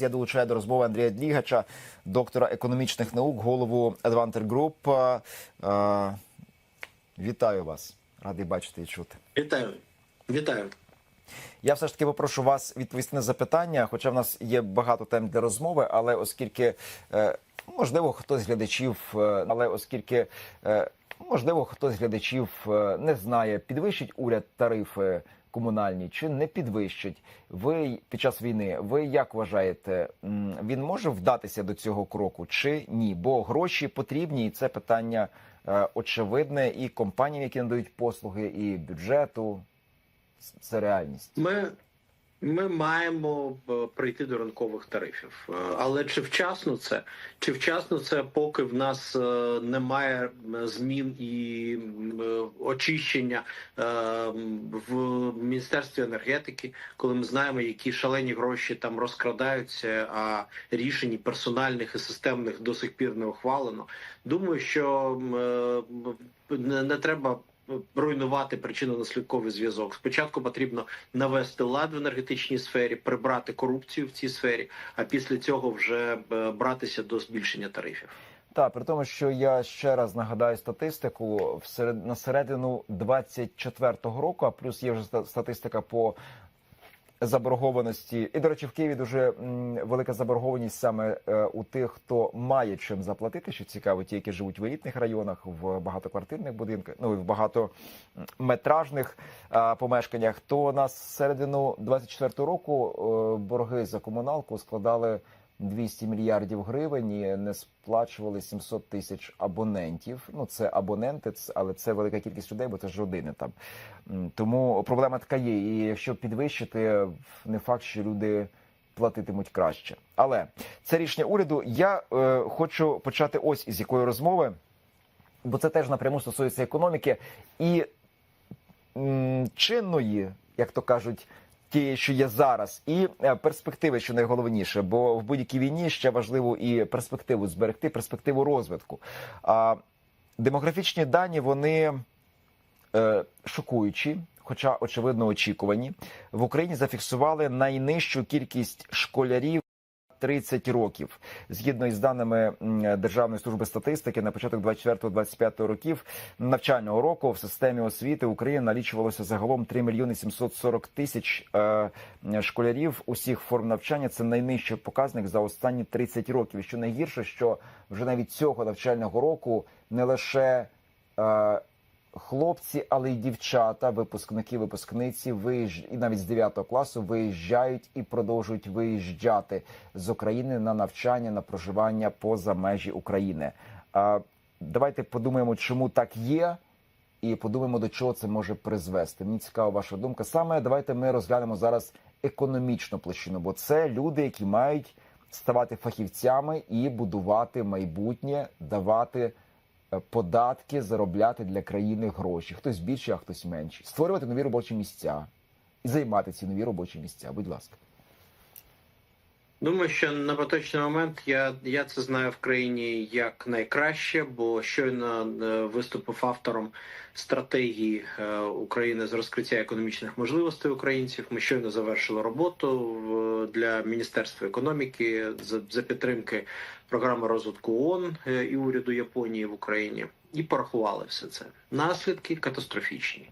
Я долучаю до розмови Андрія Длігача, доктора економічних наук, голову Advanter Group. Вітаю вас, радий бачити і чути. Вітаю. Вітаю. Я все ж таки попрошу вас відповісти на запитання, хоча в нас є багато тем для розмови, але оскільки е, можливо хтось з глядачів, е, але оскільки е, можливо хтось з глядачів не знає, підвищить уряд тарифи комунальні чи не підвищить. Ви під час війни, ви як вважаєте, він може вдатися до цього кроку чи ні? Бо гроші потрібні, і це питання е, очевидне і компаніям, які надають послуги, і бюджету. Це реальність. Ми, ми маємо е, прийти до ранкових тарифів. Е, Але чи вчасно це? Чи вчасно це, поки в нас е, немає змін і очищення в Міністерстві енергетики, коли ми знаємо, які шалені гроші там розкрадаються, а рішень персональних і системних до сих пір не ухвалено. Думаю, що не треба руйнувати причинно-наслідковий зв'язок. Спочатку потрібно навести лад в енергетичній сфері, прибрати корупцію в цій сфері, а після цього вже е, братися до збільшення тарифів. Та при тому, що я ще раз нагадаю статистику всеред на середину 24-го року, а плюс є вже ста- статистика по заборгованості. І, до речі, в Києві дуже велика заборгованість саме е, у тих, хто має чим заплатити, що цікаво, ті, які живуть в елітних районах, в багатоквартирних будинках, ну і в багатометражних е, помешканнях. То на середину 24-го року е, борги за комуналку складали 200 мільярдів гривень і не сплачували 700 тисяч абонентів. Ну це абоненти, але це велика кількість людей, бо це ж родини там. Тому проблема така є. І якщо підвищити, не факт, що люди платитимуть краще. Але це рішення уряду. Я е, хочу почати ось із якої розмови, бо це теж напряму стосується економіки і м, чинної, як то кажуть, тієї, що є зараз, і е, перспективи, що найголовніше, бо в будь-якій війні ще важливо і перспективу зберегти, перспективу розвитку. А демографічні дані вони е, шокуючі, хоча очевидно очікувані. В Україні зафіксували найнижчу кількість школярів. 30 років згідно із даними Державної служби статистики на початок 24-25 років навчального року в системі освіти України налічувалося загалом 3 мільйони 740 тисяч е, школярів усіх форм навчання. Це найнижчий показник за останні 30 років. Що найгірше, що вже навіть цього навчального року не лише е, хлопці, але й дівчата, випускники, випускниці, виїж... і навіть з 9 класу виїжджають і продовжують виїжджати з України на навчання, на проживання поза межі України. А, давайте подумаємо, чому так є, і подумаємо, до чого це може призвести. Мені цікава ваша думка. Саме давайте ми розглянемо зараз економічну площину, бо це люди, які мають ставати фахівцями і будувати майбутнє, давати податки, заробляти для країни гроші. Хтось більше, а хтось менше. Створювати нові робочі місця і займати ці нові робочі місця. Будь ласка. Думаю, що на поточний момент я, я це знаю в країні як найкраще, бо щойно е, виступив автором стратегії е, України з розкриття економічних можливостей українців. Ми щойно завершили роботу для Міністерства економіки за, за підтримки програми розвитку ООН е, і уряду Японії в Україні. І порахували все це. Наслідки катастрофічні.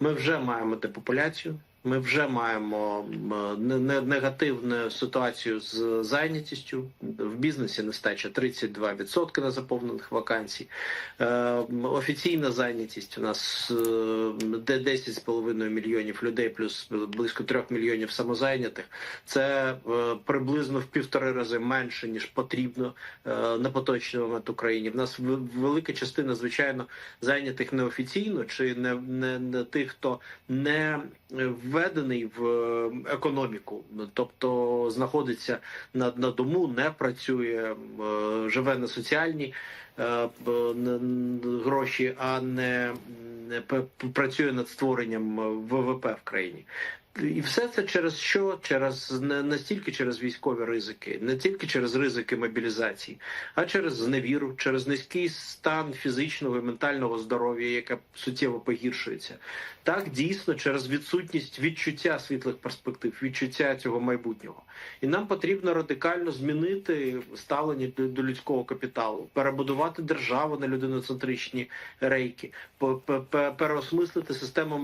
Ми вже маємо депопуляцію. Ми вже маємо не- не- негативну ситуацію з зайнятістю. В бізнесі нестача 32% на заповнених вакансій. Е, Офіційна зайнятість у нас е, де 10,5 мільйонів людей, плюс близько 3 мільйонів самозайнятих. Це е, приблизно в півтори рази менше ніж потрібно на поточний момент в Україні. В нас в- велика частина, звичайно, зайнятих неофіційно чи не, не, не тих, хто не введений в е, економіку, тобто знаходиться на, на дому, не працює, е, живе на соціальні е, гроші, а не, не працює над створенням ВВП в країні. І все це через що? Через не настільки через військові ризики, не тільки через ризики мобілізації, а через зневіру, через низький стан фізичного і ментального здоров'я, яке суттєво погіршується. Так дійсно через відсутність відчуття світлих перспектив, відчуття цього майбутнього. І нам потрібно радикально змінити ставлення до, людського капіталу, перебудувати державу на людиноцентричні рейки, по- по- переосмислити систему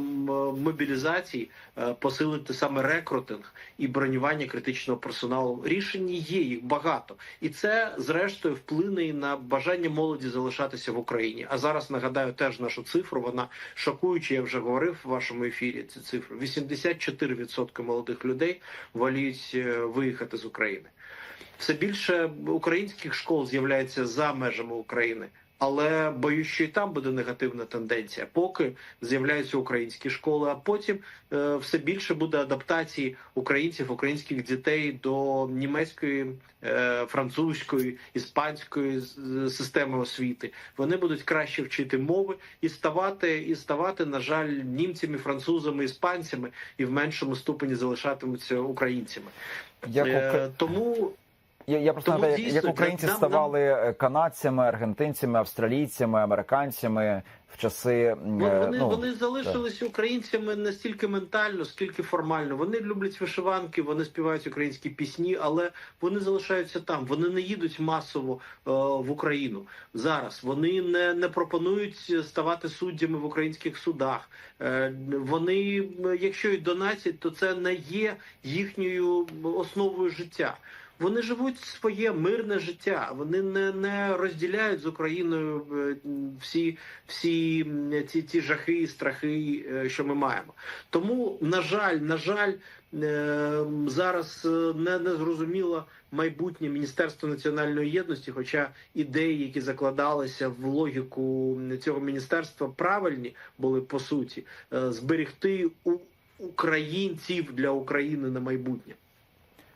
мобілізації, е, посилити саме рекрутинг і бронювання критичного персоналу. Рішень є їх багато, і це зрештою вплине і на бажання молоді залишатися в Україні. А зараз нагадаю теж нашу цифру. Вона шокуюча. Я вже говорив в вашому ефірі. Цю цифру 84% молодих людей воліють е, виїхати з України. Все більше українських школ з'являється за межами України. Але боюсь, що і там буде негативна тенденція, поки з'являються українські школи, а потім е, все більше буде адаптації українців, українських дітей до німецької, е, французької, іспанської системи освіти. Вони будуть краще вчити мови і ставати, і ставати, на жаль, німцями, французами, іспанцями, і в меншому ступені залишатимуться українцями. Як Е, тому Я, я просто Тому нагадаю, дійсно, як українці нам- ставали е, канадцями, аргентинцями, австралійцями, американцями в часи Вони, е, вони, ну, вони залишилися українцями не стільки ментально, скільки формально. Вони люблять вишиванки, вони співають українські пісні, але вони залишаються там. Вони не їдуть масово е, в Україну зараз. Вони не, не пропонують ставати суддями в українських судах. Е, вони, якщо і донатять, то це не є їхньою основою життя. Вони живуть своє мирне життя. Вони не, не розділяють з Україною е, всі, всі ці, ці жахи і страхи, е, що ми маємо. Тому, на жаль, на жаль, е, зараз не, не зрозуміло майбутнє Міністерства національної єдності, хоча ідеї, які закладалися в логіку цього міністерства, правильні були по суті зберегти у українців для України на майбутнє.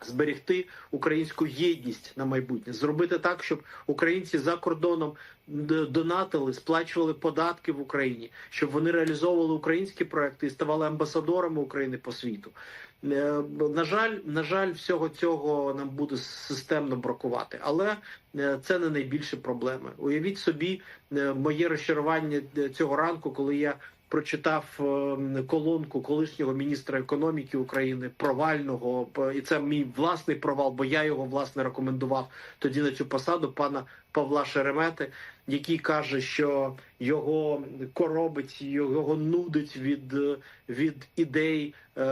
Зберегти українську єдність на майбутнє, зробити так, щоб українці за кордоном донатили, сплачували податки в Україні, щоб вони реалізовували українські проекти і ставали амбасадорами України по світу. Е, На жаль, на жаль, всього цього нам буде системно бракувати, але е, це не найбільші проблеми. Уявіть собі е, моє розчарування цього ранку, коли я прочитав е, колонку колишнього міністра економіки України провального, і це мій власний провал, бо я його власне рекомендував тоді на цю посаду пана Павла Шеремети, який каже, що його коробить, його нудить від, е, від ідей е,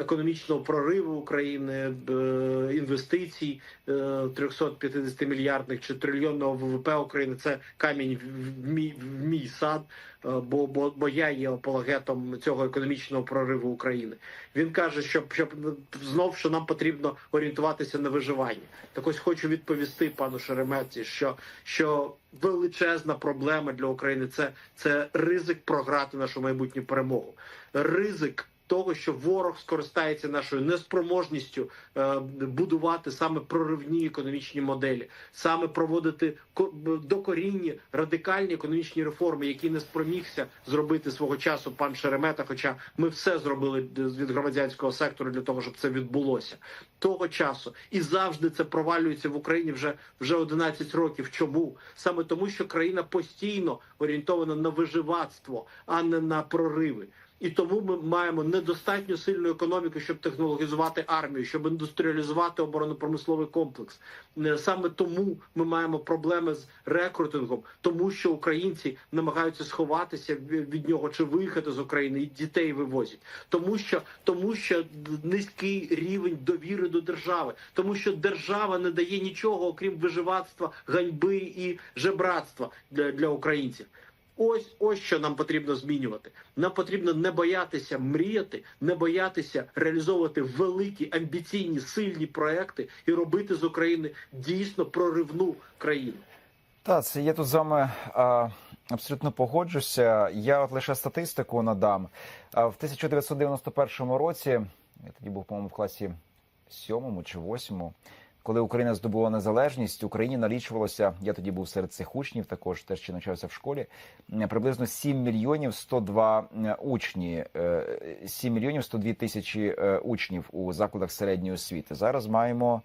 економічного прориву України, е, інвестицій е, 350 мільярдних чи трильйонного ВВП України. Це камінь в- мій, в мій сад, е, бо, бо, бо я є апологетом цього економічного прориву України. Він каже, що щоб знов що нам потрібно орієнтуватися на виживання. Так ось хочу відповісти пану Шереметі, що, що величезна проблема для України це, це ризик програти нашу майбутню перемогу. Ризик. Того, що ворог скористається нашою неспроможністю е, будувати саме проривні економічні моделі, саме проводити ко- докорінні радикальні економічні реформи, які не спромігся зробити свого часу пан Шеремета. Хоча ми все зробили від громадянського сектору для того, щоб це відбулося того часу, і завжди це провалюється в Україні вже вже 11 років. Чому саме тому, що країна постійно орієнтована на виживацтво, а не на прориви. І тому ми маємо недостатньо сильну економіку, щоб технологізувати армію, щоб індустріалізувати оборонно-промисловий комплекс. Е, Саме тому ми маємо проблеми з рекрутингом, тому що українці намагаються сховатися від нього чи виїхати з України, і дітей вивозять, тому що тому що низький рівень довіри до держави, тому що держава не дає нічого, окрім виживацтва, ганьби і жебратства для, для українців. Ось ось що нам потрібно змінювати. Нам потрібно не боятися мріяти, не боятися реалізовувати великі амбіційні сильні проекти і робити з України дійсно проривну країну. Та це я тут з вами а, абсолютно погоджуся. Я от лише статистику надам. А, в 1991 році я тоді був, по-моєму, в класі сьомому чи восьмому. Коли Україна здобула незалежність, Україні налічувалося. Я тоді був серед цих учнів, також теж ще навчався в школі. Приблизно 7 мільйонів 102 м, учні, е, 7 мільйонів 102 тисячі е, учнів у закладах середньої освіти. Зараз маємо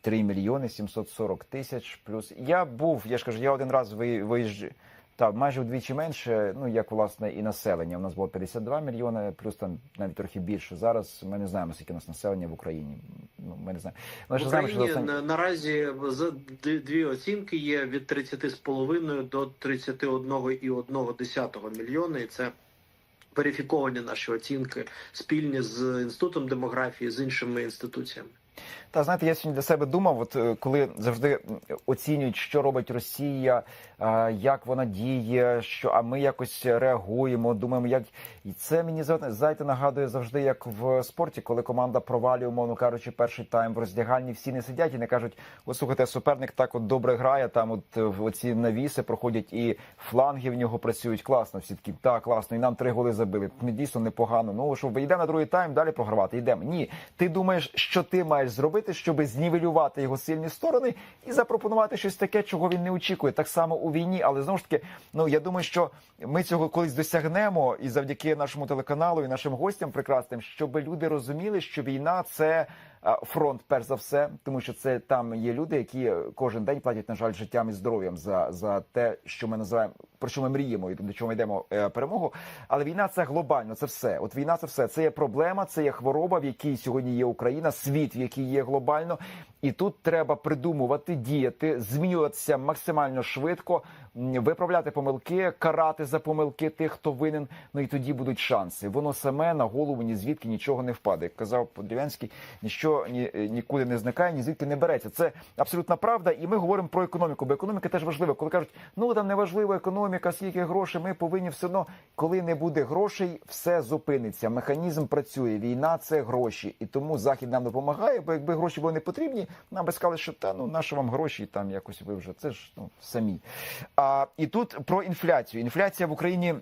3 мільйони 740 тисяч. Плюс я був, я ж кажу, я один раз виїжджав. Так, майже вдвічі менше, ну як власне і населення. У нас було 52 мільйони, плюс там навіть трохи більше. Зараз ми не знаємо, скільки у нас населення в Україні. Ну ми не знаємо. Ми В ж знаємо, Україні що на- наразі дві оцінки є від 30,5 до 31,1 мільйона. І це верифіковані наші оцінки спільні з інститутом демографії, з іншими інституціями. Та знаєте, я сьогодні для себе думав, от е, коли завжди оцінюють, що робить Росія, як вона діє, що а ми якось реагуємо, думаємо, як і це мені знаєте, нагадує завжди, як в спорті, коли команда провалює, умовно кажучи, перший тайм в роздягальні, всі не сидять і не кажуть: о, слухайте, суперник так от добре грає. Там от е, в оці навіси проходять і фланги в нього працюють класно. Всі такі так класно, і нам три голи забили. Дійсно непогано. Ну що йде на другий тайм, далі програвати. Йдемо. Ні, ти думаєш, що ти маєш зробити, щоб знівелювати його сильні сторони і запропонувати щось таке, чого він не очікує. Так само у війні, але знову ж таки, ну я думаю, що ми цього колись досягнемо, і завдяки нашому телеканалу і нашим гостям прекрасним, щоб люди розуміли, що війна це. Фронт, перш за все, тому що це там є люди, які кожен день платять, на жаль, життям і здоров'ям за, за те, що ми називаємо про що ми мріємо і до чого ми йдемо е, перемогу. Але війна це глобально, це все. От війна це все. Це є проблема, це є хвороба, в якій сьогодні є Україна, світ, в який є глобально. І тут треба придумувати, діяти, змінюватися максимально швидко, виправляти помилки, карати за помилки тих, хто винен. Ну і тоді будуть шанси. Воно саме на голову ні звідки нічого не впаде. Як казав Подрівянський, ніщо ні, нікуди не зникає, ні звідки не береться. Це абсолютна правда. І ми говоримо про економіку, бо економіка теж важлива. Коли кажуть, ну там не важлива економіка, скільки грошей, ми повинні все одно, коли не буде грошей, все зупиниться. Механізм працює. Війна це гроші, і тому захід нам допомагає. Бо якби гроші були не потрібні, нам би сказали, що та ну наші вам гроші, там якось ви вже це ж ну самі. А і тут про інфляцію. Інфляція в Україні.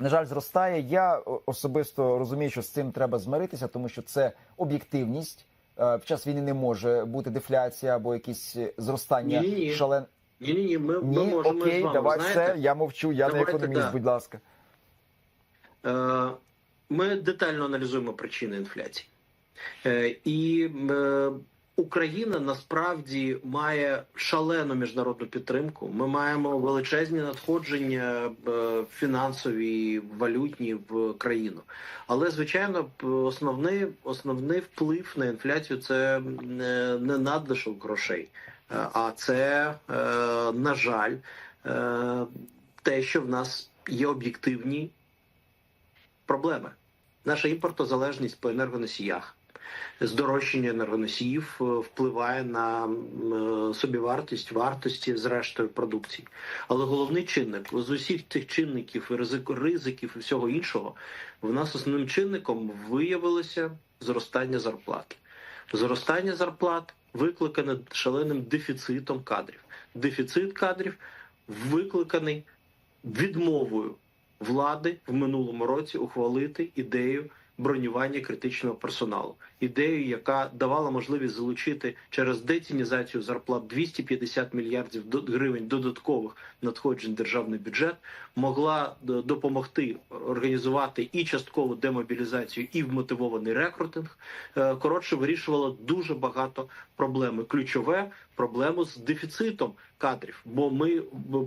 На жаль, зростає. Я особисто розумію, що з цим треба змиритися, тому що це об'єктивність. Е, В час війни не може бути дефляція або якісь е, зростання Ні-ні-ні. шален. Ні, ні, ні, ми, ми Ні, можемо окей, з вами. давай знаєте, все. Я мовчу. Я не економіст, да. будь ласка. Е, Ми детально аналізуємо причини інфляції. І Україна насправді має шалену міжнародну підтримку. Ми маємо величезні надходження е, фінансові, валютні в країну. Але звичайно, основний, основний вплив на інфляцію це не не надлишок грошей, е, а це, е, на жаль, е, те, що в нас є об'єктивні проблеми. Наша імпортозалежність по енергоносіях, здорожчання енергоносіїв е, впливає на е, собівартість, вартості зрештою продукції. Але головний чинник з усіх цих чинників ризик, ризиків і всього іншого, в нас основним чинником виявилося зростання зарплат. Зростання зарплат викликане шаленим дефіцитом кадрів. Дефіцит кадрів викликаний відмовою влади в минулому році ухвалити ідею бронювання критичного персоналу, ідею, яка давала можливість залучити через децінізацію зарплат 250 мільярдів гривень додаткових надходжень державний бюджет, могла допомогти організувати і часткову демобілізацію, і вмотивований рекрутинг. Е, Коротше, вирішувала дуже багато проблем. Ключове проблему з дефіцитом кадрів, бо ми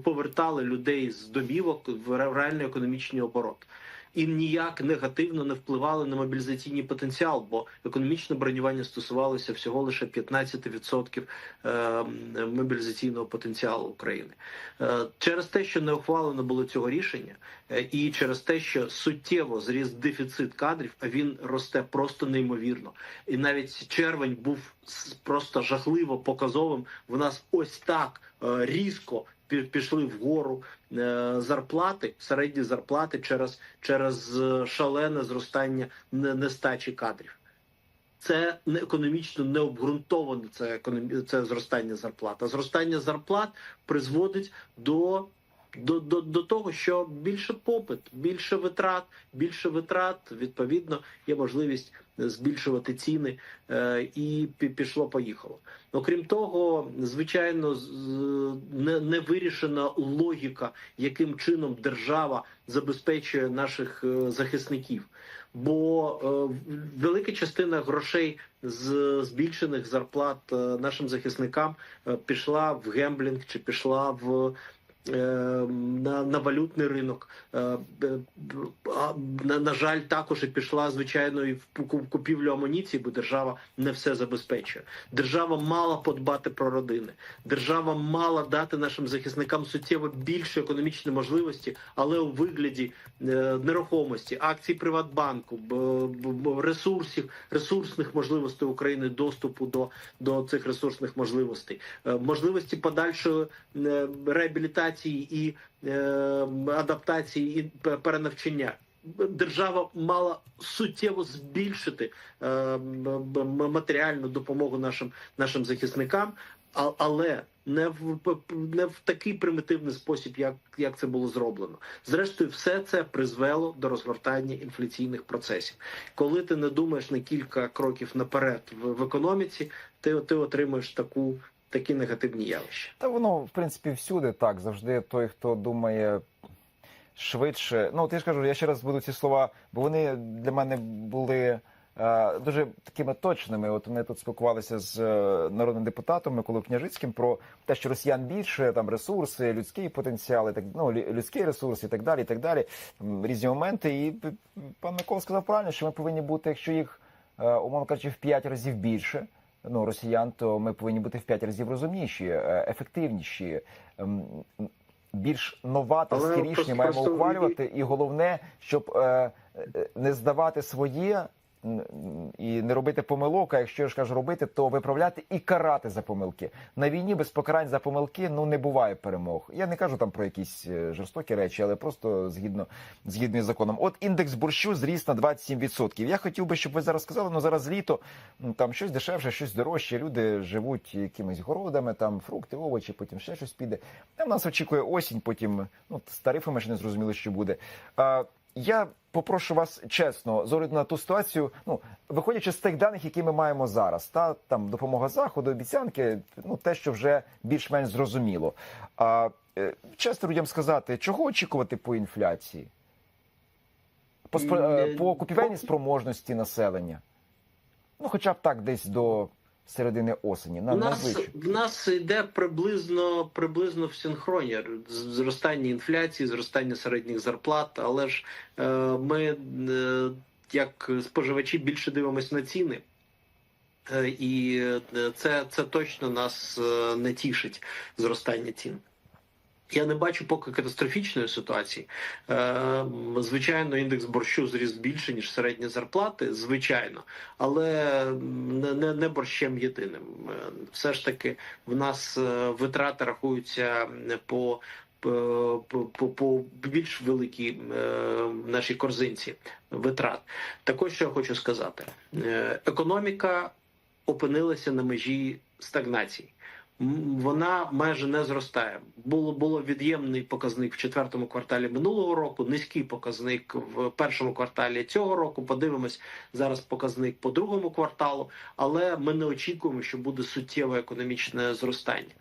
повертали людей з домівок в реальний економічний оборот. І ніяк негативно не впливали на мобілізаційний потенціал, бо економічне бронювання стосувалося всього лише 15% е, мобілізаційного потенціалу України. Е, Через те, що не ухвалено було цього рішення, е, і через те, що суттєво зріс дефіцит кадрів, а він росте просто неймовірно. І навіть червень був просто жахливо показовим. В нас ось так різко пішли вгору е, зарплати, середні зарплати через, через е, шалене зростання нестачі кадрів. Це не економічно не обґрунтоване це економі... це зростання зарплат. А зростання зарплат призводить до до, до, до того, що більше попит, більше витрат, більше витрат, відповідно, є можливість збільшувати ціни е, і пішло поїхало. Окрім того, звичайно, не, не вирішена логіка, яким чином держава забезпечує наших е, захисників. Бо е, велика частина грошей з збільшених зарплат е, нашим захисникам е, пішла в гемблінг чи пішла в е, на, на валютний ринок. Е, На, на жаль, також і пішла звичайно і в купівлю амуніції, бо держава не все забезпечує. Держава мала подбати про родини. Держава мала дати нашим захисникам суттєво більше економічні можливості, але у вигляді е, нерухомості, акцій Приватбанку, ресурсів, ресурсних можливостей України, доступу до, до цих ресурсних можливостей, е, можливості подальшої е, реабілітації і е, адаптації і перенавчання. Держава мала суттєво збільшити е, матеріальну допомогу нашим нашим захисникам, а- але не в не в такий примітивний спосіб, як, як це було зроблено. Зрештою, все це призвело до розгортання інфляційних процесів. Коли ти не думаєш на кілька кроків наперед в, в економіці, ти, ти отримуєш таку такі негативні явища. Та воно, в принципі, всюди так. Завжди той, хто думає швидше. Ну, я ж кажу, я ще раз буду ці слова, бо вони для мене були. е, Дуже такими точними. От вони тут спілкувалися з е, народним депутатом Миколою Княжицьким про те, що росіян більше, там ресурси, людський потенціал, так ну лю- людський ресурс і так далі. І так далі. Різні моменти. І пан Микола сказав правильно, що ми повинні бути, якщо їх е, умовно кажучи, в п'ять разів більше. Ну, росіян, то ми повинні бути в п'ять разів розумніші, е, ефективніші, ем, більш новаторські рішення маємо ухвалювати. І головне, щоб е, е, не здавати своє і не робити помилок. А якщо я ж кажу робити, то виправляти і карати за помилки. На війні без покарань за помилки ну не буває перемог. Я не кажу там про якісь е, жорстокі речі, але просто згідно згідно із законом. От індекс борщу зріс на 27%. Я хотів би, щоб ви зараз сказали, ну зараз літо там щось дешевше, щось дорожче. Люди живуть якимись городами, там фрукти, овочі, потім ще щось піде. А в нас очікує осінь, потім ну з тарифами ще не зрозуміло, що буде. А, я попрошу вас чесно з огляду на ту ситуацію. Ну виходячи з тих даних, які ми маємо зараз, та там допомога заходу, обіцянки, ну те, що вже більш-менш зрозуміло. А е, чесно людям сказати, чого очікувати по інфляції? По, е, по купівельній спроможності населення. Ну, хоча б так, десь до середини осені. На, У нас в нас йде приблизно приблизно в синхроні зростання інфляції, зростання середніх зарплат. Але ж е, ми е, як споживачі більше дивимося на ціни. Е, І е, це, це точно нас е, не тішить зростання цін. Я не бачу поки катастрофічної ситуації. Е, Звичайно, індекс борщу зріс більше ніж середні зарплати, звичайно, але не, не, не борщем єдиним. Е, Все ж таки, в нас е, витрати рахуються по. По, по, по більш великій е, нашій корзинці витрат. Також що я хочу сказати: е, економіка опинилася на межі стагнації. Вона майже не зростає. Було було від'ємний показник в четвертому кварталі минулого року, низький показник в першому кварталі цього року. Подивимось зараз показник по другому кварталу, але ми не очікуємо, що буде суттєве економічне зростання.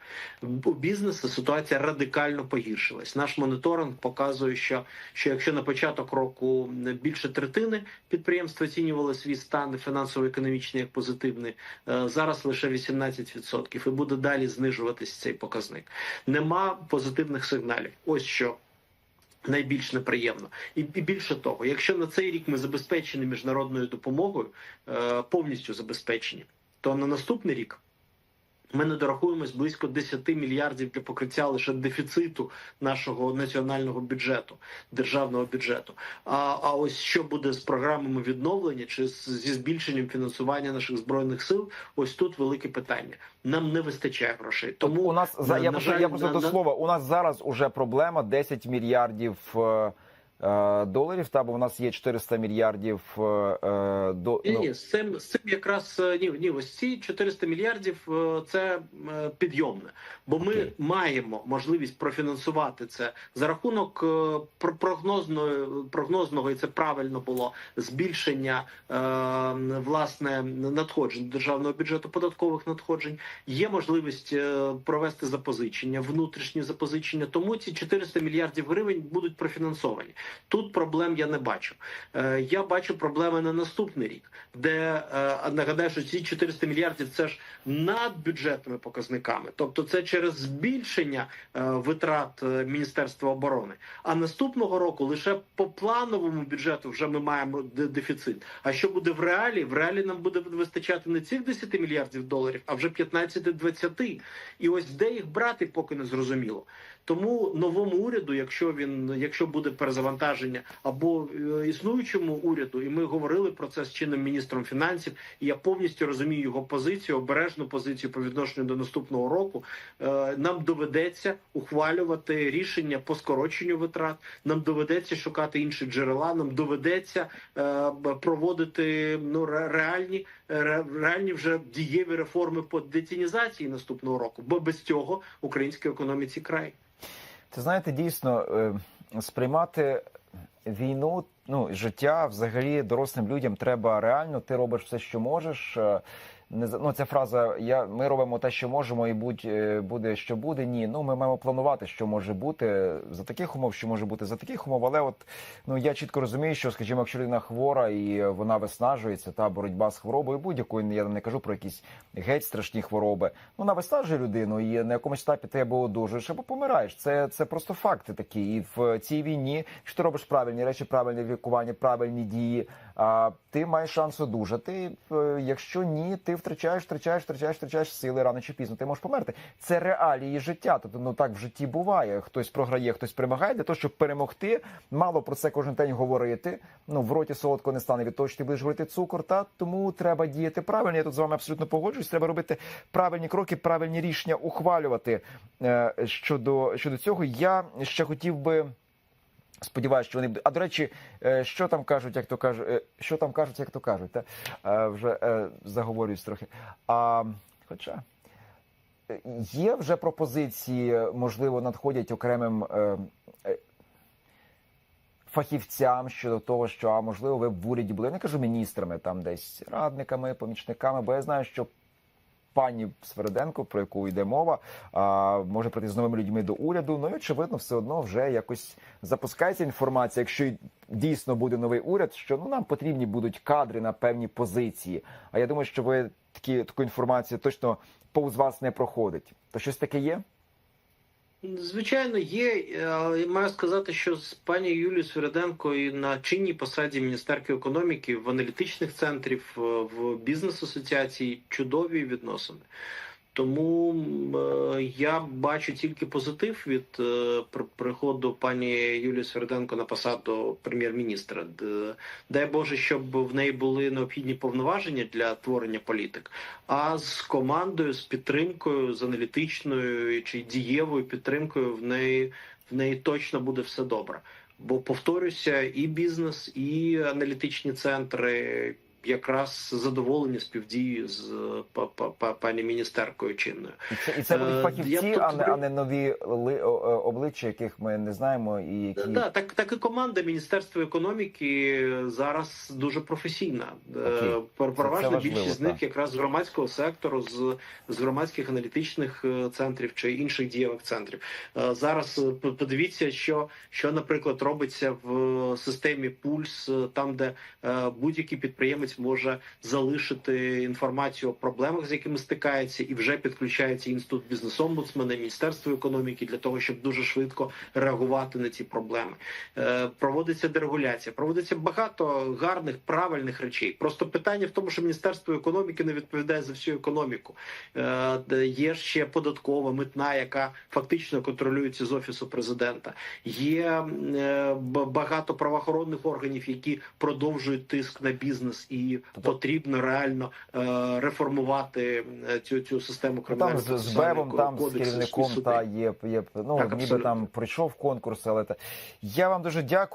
У бізнесу ситуація радикально погіршилась. Наш моніторинг показує, що, що якщо на початок року більше третини підприємств оцінювали свій стан фінансово-економічний як позитивний, е, зараз лише 18% і буде далі знижуватись цей показник. Нема позитивних сигналів. Ось що. Найбільш неприємно, і, більше того, якщо на цей рік ми забезпечені міжнародною допомогою, е, повністю забезпечені, то на наступний рік ми не дорахуємось близько 10 мільярдів для покриття лише дефіциту нашого національного бюджету, державного бюджету. А, а ось що буде з програмами відновлення чи з, зі збільшенням фінансування наших збройних сил? Ось тут велике питання. Нам не вистачає грошей. Тому Тому у нас за на- я на просто жаль, я просто на- до слова. У нас зараз уже проблема 10 мільярдів е, доларів. Та бо в нас є 400 мільярдів е, е, до Ні, ну, ні, з цим з цим якраз е, ні, ні, ось ці 400 мільярдів е, це е, підйомне, бо ми Окей. маємо можливість профінансувати це за рахунок е, прогнозної прогнозного, і це правильно було збільшення е, власне надходжень державного бюджету податкових надходжень. Є можливість е, провести запозичення, внутрішні запозичення. Тому ці 400 мільярдів гривень будуть профінансовані. Тут проблем я не бачу. Е, Я бачу проблеми на наступний рік, де е, нагадаю, що ці 400 мільярдів це ж над бюджетними показниками, тобто це через збільшення е, витрат Міністерства оборони. А наступного року лише по плановому бюджету вже ми маємо дефіцит. А що буде в реалі? В реалі нам буде вистачати не цих 10 мільярдів доларів, а вже 15-20. І ось де їх брати, поки не зрозуміло. Тому новому уряду, якщо він якщо буде перезавантаження, або е, існуючому уряду, і ми говорили про це з чинним міністром фінансів, і я повністю розумію його позицію, обережну позицію по відношенню до наступного року. Е, нам доведеться ухвалювати рішення по скороченню витрат. Нам доведеться шукати інші джерела. Нам доведеться е, проводити ну реальні реальні вже дієві реформи по детінізації наступного року. Бо без цього українській економіці край. Це знаєте, дійсно е, сприймати війну, ну життя взагалі дорослим людям треба реально. Ти робиш все, що можеш. Не ну, ця фраза я ми робимо те, що можемо, і будь е, буде, що буде. Ні, ну ми маємо планувати, що може бути за таких умов, що може бути за таких умов. Але от ну я чітко розумію, що скажімо, якщо людина хвора і вона виснажується, та боротьба з хворобою будь-якою. Я не кажу про якісь геть страшні хвороби. Ну, Вона виснажує людину, і на якомусь етапі ти або одужуєш, або помираєш. Це, це просто факти такі. І в цій війні, якщо ти робиш правильні речі, правильне лікування, правильні дії, а ти маєш шанс одужати. Е, Якщо ні, ти втрачаєш, втрачаєш, втрачаєш, втрачаєш сили рано чи пізно. Ти можеш померти. Це реалії життя. Тобто, ну так в житті буває. Хтось програє, хтось перемагає. Для того, щоб перемогти, мало про це кожен день говорити. Ну в роті солодко не стане від того, що ти будеш говорити цукор. Та тому треба діяти правильно. Я тут з вами абсолютно погоджуюсь. Треба робити правильні кроки, правильні рішення ухвалювати е, щодо щодо цього. Я ще хотів би. Сподіваюся, що вони будуть. А до речі, е, що там кажуть, як то кажуть, е, що там кажуть, як то кажуть, та? Е, вже е, заговорююсь трохи. А, хоча є вже пропозиції, можливо, надходять окремим фахівцям щодо того, що а можливо, ви в уряді були. Я не кажу міністрами, там десь радниками, помічниками, бо я знаю, що. Пані Сверденко, про яку йде мова, може прийти з новими людьми до уряду. Ну і очевидно, все одно вже якось запускається інформація. Якщо дійсно буде новий уряд, що ну нам потрібні будуть кадри на певні позиції. А я думаю, що ви такі таку інформацію точно повз вас не проходить. То щось таке є? Звичайно, є. але Маю сказати, що з пані Юлією Свириденко і на чинній посаді міністерки економіки в аналітичних центрів, е, в бізнес-асоціації чудові відносини. Тому е, я бачу тільки позитив від е, при- приходу пані Юлії Сверденко на посаду прем'єр-міністра. Дай Боже, щоб в неї були необхідні повноваження для творення політик. А з командою, з підтримкою, з аналітичною чи дієвою підтримкою в неї в неї точно буде все добре. Бо повторюся, і бізнес, і аналітичні центри якраз задоволені співдії з па- па- па- пані міністеркою чинною. І це, і це будуть Е, фахівці, а не, а не нові обличчя, яких ми не знаємо, і які Да, так, так і команда Міністерства економіки зараз дуже професійна. Е, Окей. пер- Переважна важливо, більшість з них якраз з громадського сектору, з, з громадських аналітичних е, центрів чи інших дієвих центрів. Е, Зараз е, подивіться, що, що, наприклад, робиться в системі Пульс, е, там, де е, будь-який підприємець може залишити інформацію о проблемах, з якими стикається, і вже підключається інститут бізнес-омбудсмена, Міністерство економіки для того, щоб дуже швидко реагувати на ці проблеми. Е, Проводиться дерегуляція, проводиться багато гарних правильних речей. Просто питання в тому, що Міністерство економіки не відповідає за всю економіку. Е, Є ще податкова митна, яка фактично контролюється з офісу президента. Є е, багато правоохоронних органів, які продовжують тиск на бізнес, і Тобто- потрібно реально е, реформувати е, цю цю систему кримінального там з, з Бевом, там з керівником та є, є ну Так, ніби там пройшов конкурс, але та. Я вам дуже дякую.